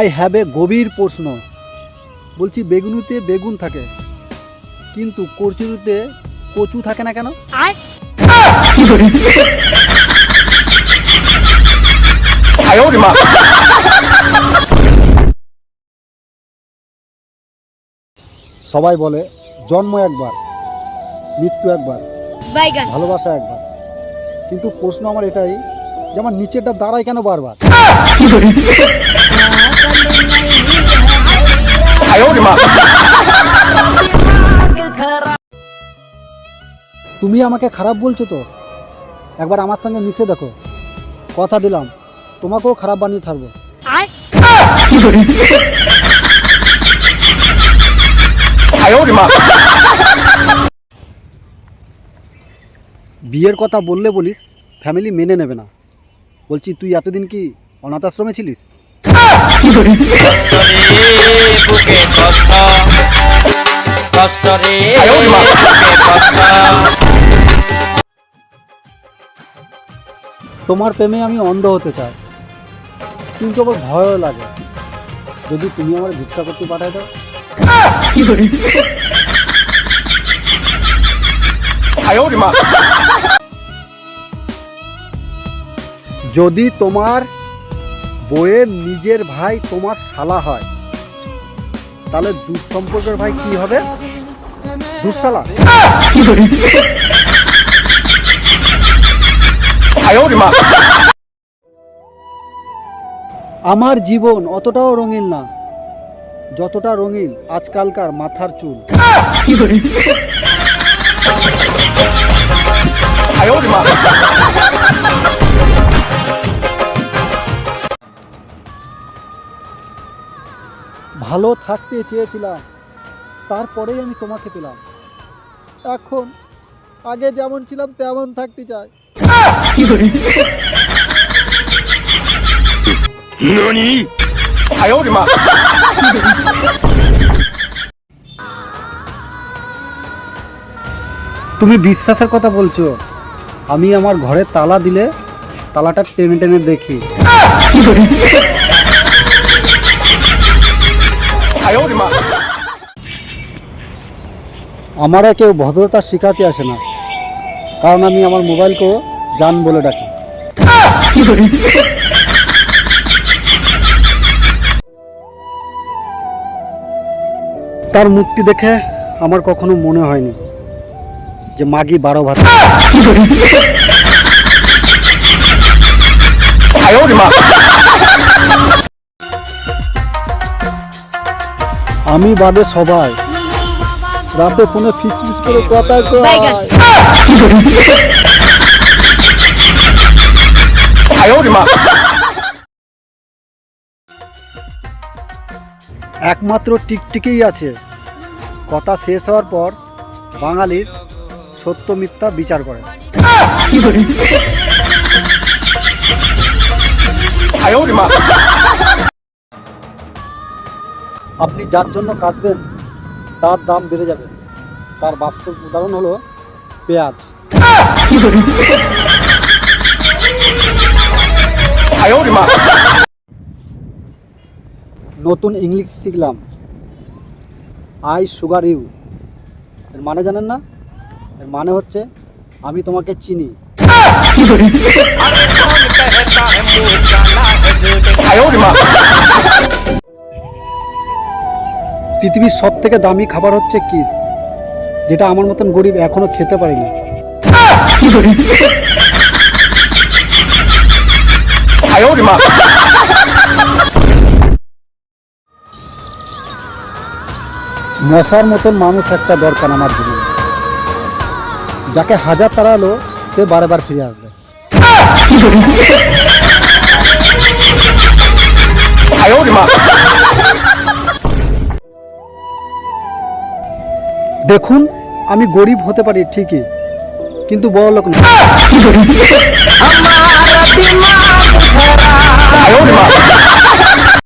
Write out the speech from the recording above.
I have a গভীর প্রশ্ন। বলছি বেগুনিতে বেগুন থাকে কিন্তু কচুরিতে কচু থাকে না কেন? সবাই বলে জন্ম একবার মৃত্যু একবার ভালোবাসা একবার। কিন্তু প্রশ্ন আমার এটাই যে আমার নিচেরটা দাঁড়ায় কেন বারবার? তুমি আমাকে খারাপ বলছো তো? একবার আমার সঙ্গে মিশে দেখো। কথা দিলাম তোমাকেও খারাপ বানিয়ে ছাড়বো। বিয়ের কথা বললে বলিস ফ্যামিলি মেনে নেবে না। বলছি তুই এতদিন কি অনাথ আশ্রমে ছিলিস? কষ্ট রে তোমার প্রেমে আমি অন্ধ হতে চাই কিন্তু আমার ভয়ও লাগে। যদি তুমি আমার ভিক্ষা করতে পাঠায় দাও। যদি তোমার বইয়ের নিজের ভাই তোমার শালা হয় তাহলে দুঃসম্পর্কের ভাই কি হবে? দুঃশালা। আমার জীবন অতটাও রঙিন না, যতটা রঙিন আজকালকার মাথার চুল। ভালো থাকতে চেয়েছিলাম, তারপরেই আমি তোমাকে পেলাম। এখন আগে যেমন ছিলাম তেমন থাকতে চাই। তুমি বিশ্বাসের কথা বলছো। আমি আমার ঘরে তালা দিলে তালাটা টেনে টেনে দেখি। আমারা কেউ ভদ্রতা শেখাতে আসে না। কারণ আমি আমার মোবাইলকেও জান বলে ডাকি। তার মুক্তি দেখে আমার কখনো মনে হয়নি যে মাগি বারো ভাত। আমি বাদে সবাই রাতে ফোনে ফিস ফিস করে কথা একমাত্র টিকটিকেই আছে। কথা শেষ হওয়ার পর বাঙালির সত্য মিথ্যা বিচার করে। আপনি যার জন্য কাঁদবেন তার দাম বেড়ে যাবে। তার বাস্তব উদাহরণ হলো পেঁয়াজ। নতুন ইংলিশ শিখলাম। I sugar you. এর মানে জানেন না? এর মানে হচ্ছে আমি তোমাকে চিনি। আরে পৃথিবীর সব থেকে দামি খাবার হচ্ছে কিস, যেটা আমার মতন গরিব এখনও খেতে পারিনি। মশার মতন মানুষ একটা দরকার আমার জীবনে। যাকে হাজার তাড়ালো, সে বারে বার ফিরে আসবে। দেখুন আমি গরিব হতে পারি ঠিকই কিন্তু বড় লোক না।